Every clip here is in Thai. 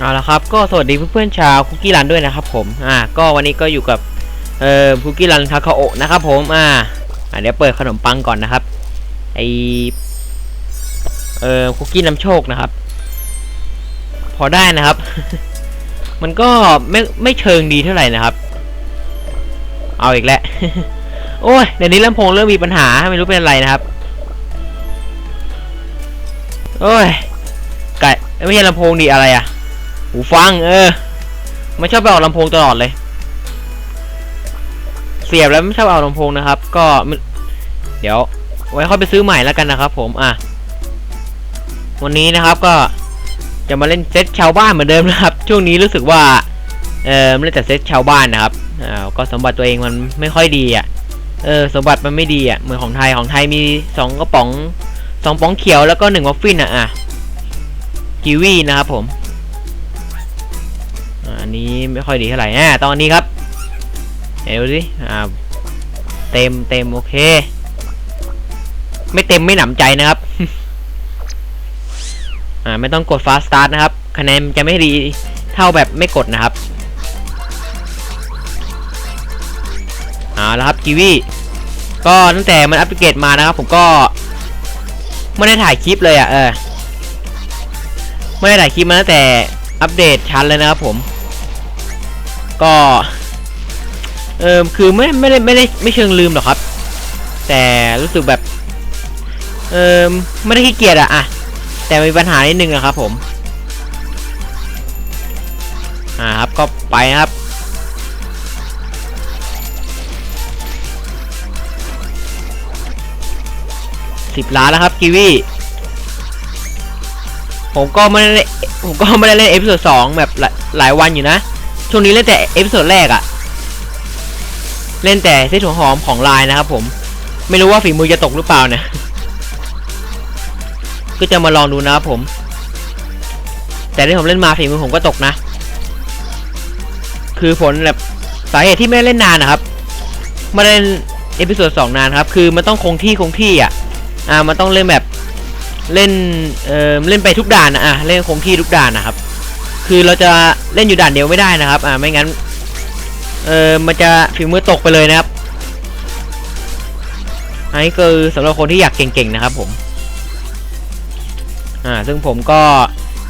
เอาละครับก็สวัสดีเพื่อนๆชาวคุกกี้รันด้วยนะครับผมอ่าก็วันนี้ก็อยู่กับเอ่อคุกกี้รันคาคาโอะนะครับผมอ่าอ่าเดี๋ยวเปิดขนมปังก่อนนะครับไอเอ่อคุกกี้น้ำโชคนะครับ พอได้นะครับ มันก็ไม่ไม่เชิงดีเท่าไหร่นะครับ เอาอีกแล้วโอ้ยเดี๋ยวนี้ลำโพงเริ่มมีปัญหาไม่รู้เป็นอะไรนะครับโอ้ยไก่ไม่ใช่ลำโพงดีอะไรอะ หูฟัง เออ ไม่ชอบไปออกลำโพงตลอดเลย เสียบแล้วไม่ชอบเอาลำโพงนะครับ ก็เดี๋ยว ไว้ค่อยไปซื้อใหม่แล้วกันนะครับ ผมอะวันนี้นะครับก็จะมาเล่นเซตชาวบ้านเหมือนเดิมนะครับ ช่วงนี้รู้สึกว่าเออเล่นแต่เซตชาวบ้านนะครับอ่าก็สมบัติตัวเองมันไม่ค่อยดีอะเออสมบัติมันไม่ดีอะเหมือนของไทยของไทยมีสองกระป๋องสองป๋องเขียวแล้วก็หนึ่งวัฟฟินอะอะกีวีนะครับผม นนี้ไม่ค่อยดีเท่าไหร่อ่าตอนนี้ครับเดี๋ยวดูสิอ่าเต็มเต็มโอเค ไม่เต็มไม่หนำใจนะครับอ่าไม่ต้องกด fast start นะครับ คะแนนจะไม่ดีเท่าแบบไม่กดนะครับเอาแล้วครับกีวีก็ตั้งแต่มันอัปเกรดมานะครับ ผมก็ไม่ได้ถ่ายคลิปเลยอะเออไม่ได้ถ่ายคลิปมาตั้งแต่อัปเดตชั้นเลยนะครับผม ก็เออคือไม่ไม่ได้ไม่ได้ไม่เชิงลืมหรอกครับ แต่รู้สึกแบบเออไม่ได้ขี้เกียจอะอะแต่มีปัญหานิดนึงนะครับผมอ่าครับก็ไปครับสิบล้านแล้วครับกีวีผมก็ไม่ได้เล่นผมก็ไม่ได้เล่นเอพิโซดสองแบบหลหลายวันอยู่นะ ช่วงนี้เล่นแต่เอพิโซดแรกอะเล่นแต่เส้นหัวหอมของลายนะครับผม ไม่รู้ว่าฝีมือจะตกหรือเปล่าเนี่ยก็จะมาลองดูนะครับผม แต่ที่ผมเล่นมาฝีมือผมก็ตกนะ คือผลแบบสาเหตุที่ไม่เล่นนานนะครับไม่เล่นเอพิโซดสองนานครับ คือมันต้องคงที่คงที่อะ อ่า มันต้องเล่นแบบเล่น เอ่อ เล่นไปทุกด่านนะอะ เล่นคงที่ทุกด่านนะครับ คือเราจะเล่นอยู่ด่านเดียวไม่ได้นะครับอ่าไม่งั้นเอ่อมันจะฝีมือตกไปเลยนะครับอันนี้คือสำหรับคนที่อยากเก่งๆนะครับผมอ่าซึ่งผมก็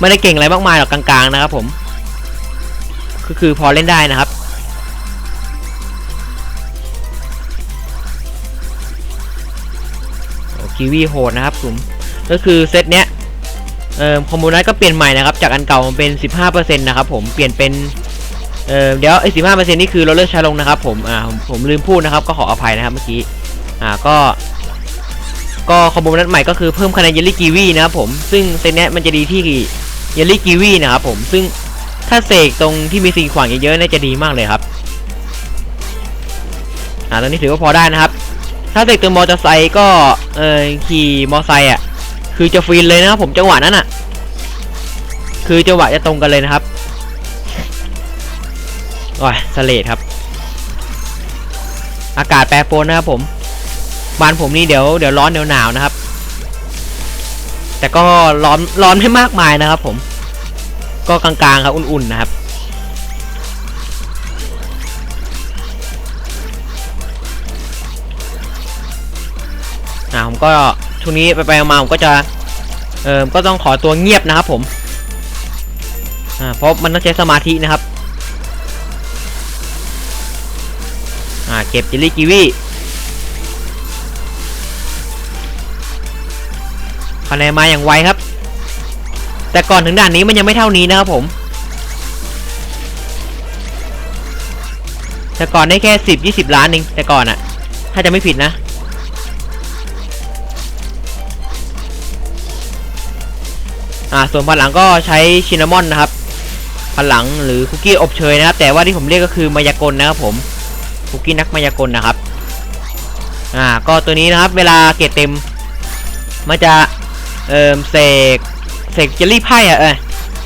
ไม่ได้เก่งอะไรมากมายหรอกกลางๆนะครับผมคือคือพอเล่นได้นะครับโอ้กีวีโหดนะครับผมก็คือเซตเนี้ย เอ่อคอมโบนัสก็เปลี่ยนใหม่นะครับ จากอันเก่ามันเป็น 15%นะครับผมเปลี่ยนเป็นเอ่อเดี๋ยวไอ้15%นี่คือเราเลิกใช้ลงนะครับผมอ่าผมผมลืมพูดนะครับ ก็ขออภัยนะครับเมื่อกี้อ่าก็ก็คอมโบนัสใหม่ก็คือเพิ่มคะแนนเยลลี่กีวีนะครับผมซึ่งเซตเนี้มันจะดีที่เยลลี่กีวีนะครับผมซึ่งถ้าเสกตรงที่มีสิ่งขวางเยอะๆน่าจะดีมากเลยครับอ่าตอนนี้ถือว่าพอได้นะครับ ถ้าเสกตัวมอเตอร์ไซค์ก็เออขี่มอเตอร์ไซค์อะ คือจะฟินเลยนะครับผมจังหวะนั้นอะ คือจังหวะจะตรงกันเลยนะครับโอ้ยสเลดครับ อากาศแปรปรวนนะครับผมบ้านผมนี่เดี๋ยวเดี๋ยวร้อนเดี๋ยวหนาวนะครับ แต่ก็ร้อนร้อนไม่มากมายนะครับ ผม ก็กลางๆครับอุ่นๆนะครับอ่าผมก็ ช่วงนี้ไปไปมาผมก็จะ เออก็ต้องขอตัวเงียบนะครับผม อ่า เพราะมันต้องใช้สมาธินะครับ อ่า เก็บจิลลี่กีวีคะแนนมาอย่างไวครับ แต่ก่อนถึงด่านนี้มันยังไม่เท่านี้นะครับผม แต่ก่อนได้แค่สิบยี่สิบล้านเองแต่ก่อนอะถ้าจะไม่ผิดนะ อ่าส่วนพันหลังก็ใช้ชินนามอนนะครับพันหลังหรือคุกกี้อบเชยนะครับ แต่ว่าที่ผมเรียกก็คือมายากลนะครับผมคุกกี้นักมายากลนะครับอ่าก็ตัวนี้นะครับ เวลาเกรดเต็มมันจะเอ่อเสกเสกเจลลี่ไพ่อะเออ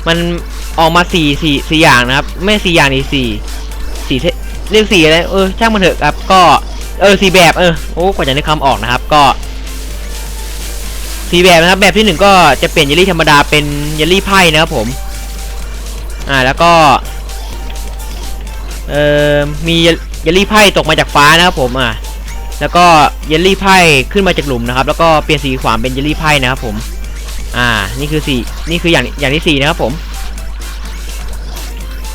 มันออกมาสี่สี่สี่อย่างนะครับ ไม่สี่อย่างนี่สี่สี่เทเรียกสี่อะไรเออช่างมันเถอะครับก็เออสี่แบบเออโอ้กว่าจะนึกคำออกนะครับ ก็ สีแบบนะครับแบบที่หนึ่งก็จะเปลี่ยนเยลลี่ธรรมดาเป็นเยลลี่ไพ่นะครับผมอ่าแล้วก็เอ่อมีเยลลี่ไพ่ตกมาจากฟ้านะครับผมอ่าแล้วก็เยลลี่ไพ่ขึ้นมาจากหลุมนะครับ แล้วก็เปลี่ยนสีขวานเป็นเยลลี่ไพ่นะครับผมอ่านี่คือสี่นี่คืออย่างอย่างที่สี่นะครับผม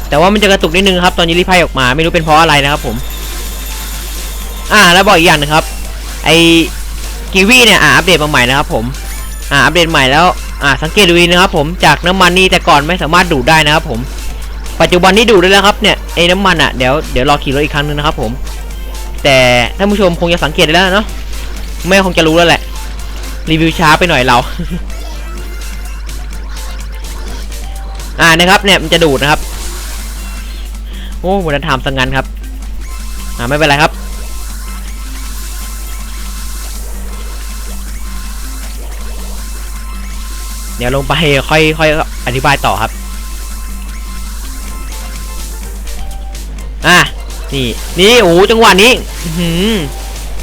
แต่ว่ามันจะกระตุกนิดนึงครับตอนเยลลี่ไพ่ออกมาไม่รู้เป็นเพราะอะไรนะครับผมอ่าแล้วบอกอีกอย่างนึงครับไอกีวีเนี่ยอ่าอัปเดตมาใหม่นะครับผม อ่าอัปเดตใหม่แล้วอ่าสังเกตดูดีนะครับผมจากน้ำมันนี่แต่ก่อนไม่สามารถดูดได้นะครับผมปัจจุบันนี้ดูดได้แล้วครับเนี่ยไอ้น้ำมันอะเดี๋ยวเดี๋ยวรอขี่รถอีกครั้งนึงนะครับผม แต่ท่านผู้ชมคงจะสังเกตได้แล้วเนาะไม่คงจะรู้แล้วแหละ รีวิวช้าไปหน่อยเรา อ่านะครับเนี่ยมันจะดูดนะครับ โอ้วันนั้นทำสังงันครับ อ่าไม่เป็นไรครับ เดี๋ยวลงไปค่อยค่อยอธิบายต่อครับ อะนี่นี่โอ้จังหวะนี้อื้อหือ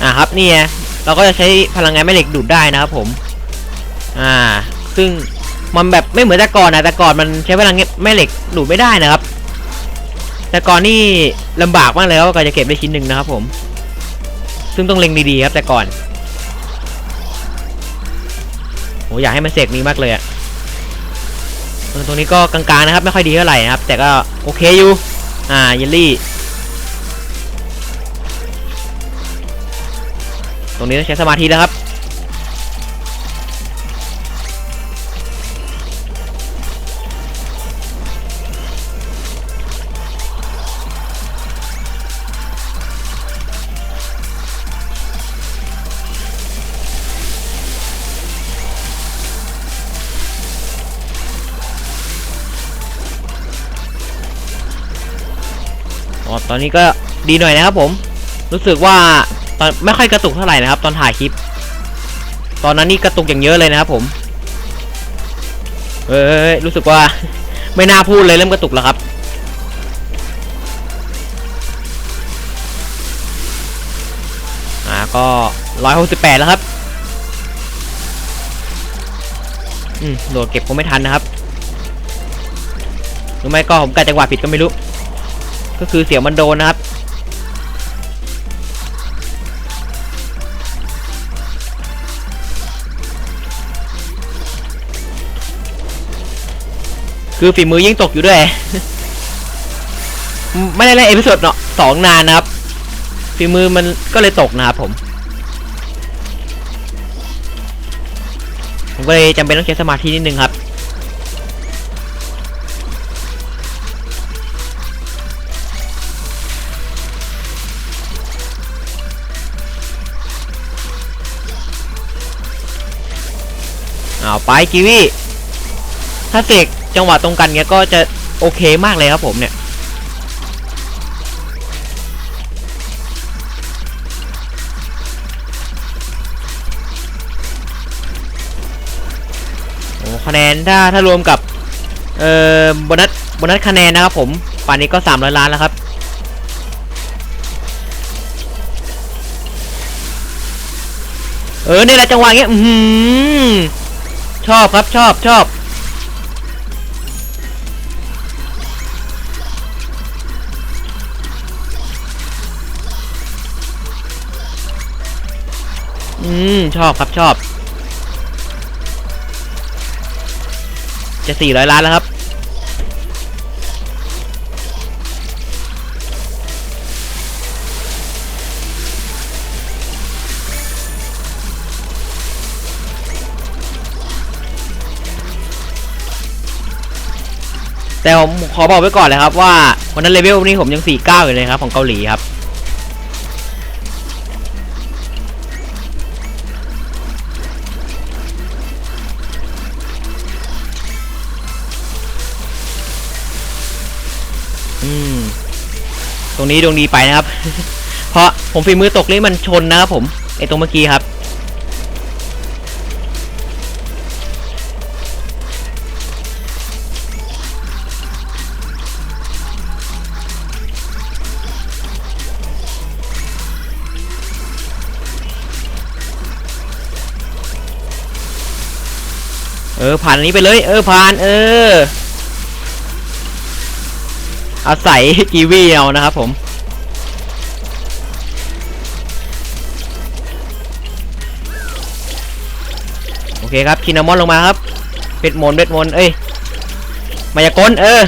อะครับนี่ไงเราก็จะใช้พลังงานแม่เหล็กดูดได้นะครับผม อ่า ซึ่งมันแบบไม่เหมือนแต่ก่อนนะแต่ก่อนมันใช้พลังแม่เหล็กดูดไม่ได้นะครับ แต่ก่อนนี่ลำบากมากเลยครับว่าจะเก็บได้ชิ้นหนึ่งนะครับผม ซึ่งต้องเล็งดีๆครับแต่ก่อน โหอยากให้มันเสกนี้มากเลยอะตรงนี้ก็กลางๆนะครับ ไม่ค่อยดีเท่าไหร่นะครับ แต่ก็โอเคอยู่ อ่า เยลลี่ ตรงนี้ต้องใช้สมาธิแล้วครับ อ๋อตอนนี้ก็ดีหน่อยนะครับผม รู้สึกว่าตอนไม่ค่อยกระตุกเท่าไหร่นะครับ ตอนถ่ายคลิป ตอนนั้นนี่กระตุกอย่างเยอะเลยนะครับผม เอ้ยรู้สึกว่าไม่น่าพูดเลยเริ่มกระตุกแล้วครับอ่าก็ร้อยหกสิบแปดแล้วครับอืมโดดเก็บผมไม่ทันนะครับหรือไม่ก็ผมกะจังหวะผิดก็ไม่รู้ ก็คือเสียงมันโดนนะครับ คือฝีมือยิ่งตกอยู่ด้วย ไม่ได้เล่นเอพิโซดเนาะสองนานนะครับ ฝีมือมันก็เลยตกนะครับผม ผมก็เลยจำเป็นต้องใช้สมาธินิดนึงครับ เอาไปกีวีถ้าเสกจังหวะตรงกันเงี้ยก็จะโอเคมากเลยครับผมเนี่ยโอ้คะแนนถ้าถ้ารวมกับเอ่อโบนัสโบนัสคะแนนนะครับผมป่านนี้ก็ 300 ล้านแล้วครับเออเนี่ยแหละจังหวะเงี้ย อือหือ ชอบครับชอบชอบอืม ชอบครับชอบ จะสี่ร้อยล้านแล้วครับ แต่ผมขอบอกไว้ก่อนเลยครับว่าวันนั้นเลเวลนี้ผมยัง 49 อยู่เลยครับ ของเกาหลีครับ อืม ตรงนี้ดวงดีไปนะครับ เพราะผมฝีมือตกนี่มันชนนะครับผมไอตรงเมื่อกี้ครับ เออผ่านอันนี้ไปเลย เออผ่านเออ อาศัยกีวีเอานะครับผมโอเคครับคินามอนลงมาครับเบ็ดมนเบ็ดมนเอ้ยมายากลเออ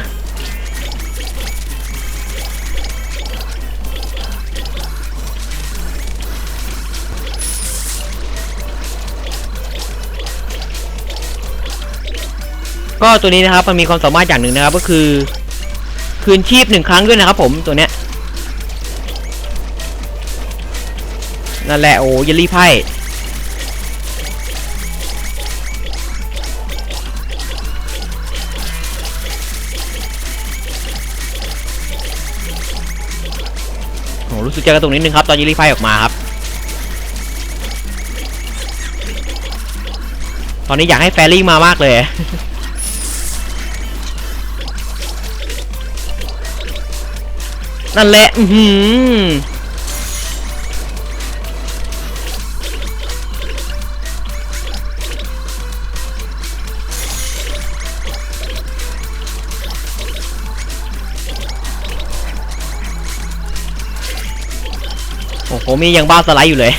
ก็ตัวนี้นะครับมันมีความสามารถอย่างหนึ่งนะครับ ก็คือ คืนชีพหนึ่งครั้งด้วยนะครับ ผมตัวเนี้ยนั่นแหละโอ้ยลลี่ไพ่โอ้รู้สึกจะกระตุกนิดนึงครับ ตอนเยลลี่ไพ่ออกมาครับ ตอนนี้อยากให้แฟรี่มามากเลย นั่นแหละ อืมโอ้โห มียังบ้าสไลด์อยู่เลย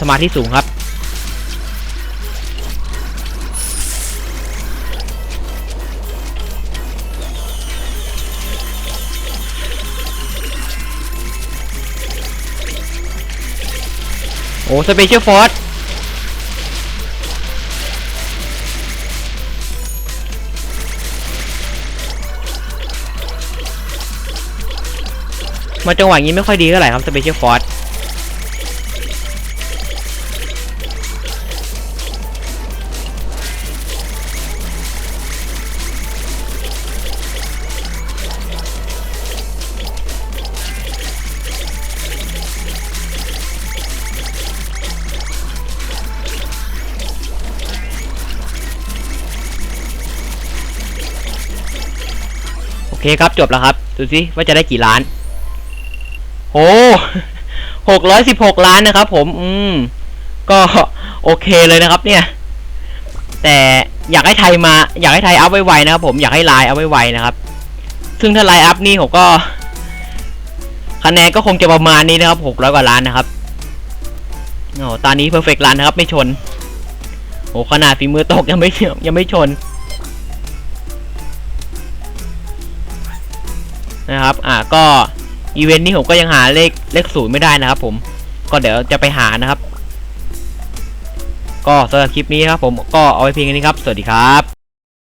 สมาธิสูงครับ โอ้สเปเชียลฟอร์สมาจังหวะนี้ไม่ค่อยดีเท่าไหร่ครับสเปเชียลฟอร์ส คครับจบแล้วครับ ดูสิว่าจะได้กี่ล้าน โอ้หกร้อยสิบหกล้านนะครับ ผม อืม ก็โอเคเลยนะครับ เนี่ย แต่อยากให้ไทยมา อยากให้ไทยอัพไวๆนะครับ ผมอยากให้ไลน์อัพไวๆนะครับ ซึ่งถ้าไลน์อัพนี่ผมก็คะแนนก็คงจะประมาณนี้นะครับหกร้อยกว่าล้านนะครับโอ้ตอนนี้เพอร์เฟกต์ล้านนะครับ ไม่ชนโอ้ขนาดฝีมือตกยังไม่ยังไม่ชน นะครับ อ่าก็อีเวนต์นี้ผมก็ยังหาเลขเลขศูนย์ไม่ได้นะครับ ผมก็เดี๋ยวจะไปหานะครับ ก็สำหรับคลิปนี้นะครับ ผมก็เอาไว้เพียงแค่นี้ครับ สวัสดีครับ